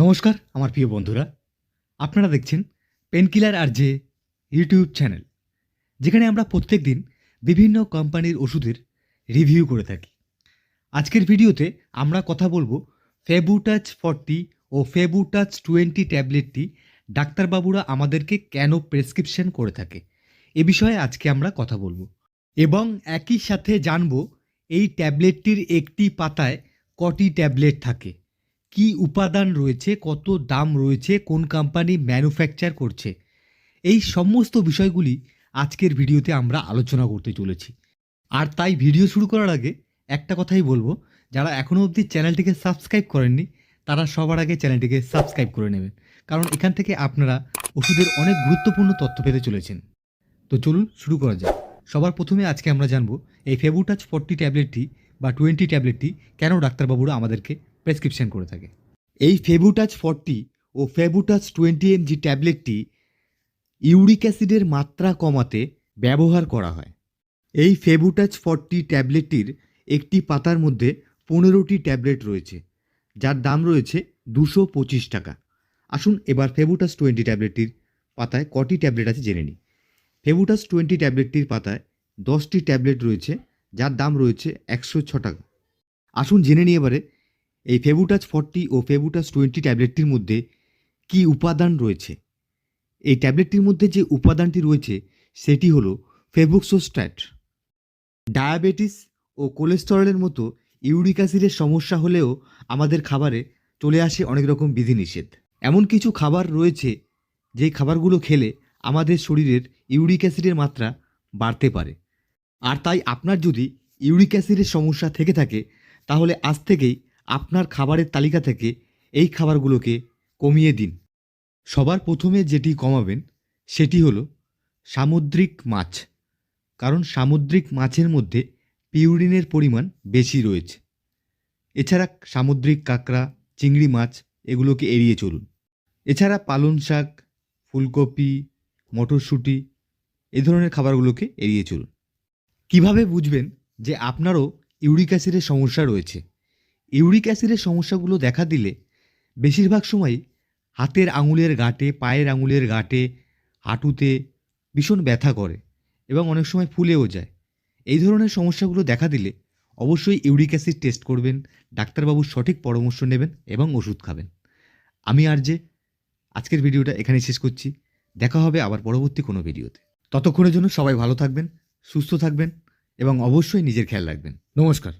নমস্কার, আমার প্রিয় বন্ধুরা। আপনারা দেখছেন পেনকিলার আর যে ইউটিউব চ্যানেল, যেখানে আমরা প্রত্যেক দিন বিভিন্ন কোম্পানির ওষুধের রিভিউ করে থাকি। আজকের ভিডিওতে আমরা কথা বলব ফেবুটাচ ফর্টি ও ফেবুটাচ টোয়েন্টি ট্যাবলেটটি ডাক্তারবাবুরা আমাদেরকে কেন প্রেসক্রিপশন করে থাকে, এ বিষয়ে আজকে আমরা কথা বলব। এবং একই সাথে জানব এই ট্যাবলেটটির একটি পাতায় কটি ট্যাবলেট থাকে। কি উপাদান রয়েছে, কত দাম রয়েছে, কোন কোম্পানি ম্যানুফ্যাকচার করছে, এই সমস্ত বিষয়গুলি আজকের ভিডিওতে আমরা আলোচনা করতে চলেছি। আর তাই ভিডিও শুরু করার আগে একটা কথাই বলব, যারা এখনও অবধি চ্যানেলটিকে সাবস্ক্রাইব করেননি, তারা সবার আগে চ্যানেলটিকে সাবস্ক্রাইব করে নেবেন, কারণ এখান থেকে আপনারা ওষুধের অনেক গুরুত্বপূর্ণ তথ্য পেতে চলেছেন। তো চলুন শুরু করা যাক। সবার প্রথমে আজকে আমরা জানব, এই ফেবুটাচ ফর্টি ট্যাবলেটটি বা টোয়েন্টি ট্যাবলেটটি কেন ডাক্তারবাবুরা আমাদেরকে প্রেসক্রিপশন করে থাকে। এই ফেবুটাচ ফর্টি ও ফেবুটাচ টোয়েন্টি এমজি ট্যাবলেটটি ইউরিক অ্যাসিডের মাত্রা কমাতে ব্যবহার করা হয়। এই ফেবুটাচ ফর্টি ট্যাবলেটটির একটি পাতার মধ্যে পনেরোটি ট্যাবলেট রয়েছে, যার দাম রয়েছে দুশো পঁচিশ টাকা। আসুন এবার ফেবুটাস টোয়েন্টি ট্যাবলেটটির পাতায় কটি ট্যাবলেট আছে জেনে নিই। ফেবুটাস টোয়েন্টি ট্যাবলেটটির পাতায় দশটি ট্যাবলেট রয়েছে, যার দাম রয়েছে একশো ছ টাকা। আসুন জেনে নিই এবারে এই ফেবুটাস ফর্টি ও ফেবুটাস টোয়েন্টি ট্যাবলেটটির মধ্যে কি উপাদান রয়েছে? এই ট্যাবলেটটির মধ্যে যে উপাদানটি রয়েছে, সেটি হলো ফেবুক্সোস্ট্যাট ডায়াবেটিস ও কোলেস্টেরলের মতো ইউরিক অ্যাসিডের সমস্যা হলেও আমাদের খাবারে চলে আসে অনেক রকম বিধিনিষেধ। এমন কিছু খাবার রয়েছে, যেই খাবারগুলো খেলে আমাদের শরীরের ইউরিক অ্যাসিডের মাত্রা বাড়তে পারে। আর তাই আপনার যদি ইউরিক অ্যাসিডের সমস্যা থেকে থাকে, তাহলে আজ থেকেই আপনার খাবারের তালিকা থেকে এই খাবারগুলোকে কমিয়ে দিন। সবার প্রথমে যেটি কমাবেন, সেটি হলো সামুদ্রিক মাছ, কারণ সামুদ্রিক মাছের মধ্যে পিউরিনের পরিমাণ বেশি রয়েছে। এছাড়া সামুদ্রিক কাঁকড়া, চিংড়ি মাছ এগুলোকে এড়িয়ে চলুন। এছাড়া পালং শাক, ফুলকপি, মটরশুঁটি এ ধরনের খাবারগুলোকে এড়িয়ে চলুন। কীভাবে বুঝবেন যে আপনারও ইউরিক অ্যাসিডের সমস্যা রয়েছে? ইউরিক অ্যাসিডের সমস্যাগুলো দেখা দিলে বেশিরভাগ সময়ই হাতের আঙুলের গাঁটে, পায়ের আঙুলের গাঁটে, হাঁটুতে ভীষণ ব্যথা করে এবং অনেক সময় ফুলেও যায়। এই ধরনের সমস্যাগুলো দেখা দিলে অবশ্যই ইউরিক অ্যাসিড টেস্ট করবেন, ডাক্তারবাবুর সঠিক পরামর্শ নেবেন এবং ওষুধ খাবেন। আমি আর যে আজকের ভিডিওটা এখানে শেষ করছি। দেখা হবে আবার পরবর্তী কোনো ভিডিওতে। ততক্ষণের জন্য সবাই ভালো থাকবেন, সুস্থ থাকবেন এবং অবশ্যই নিজের খেয়াল রাখবেন। নমস্কার।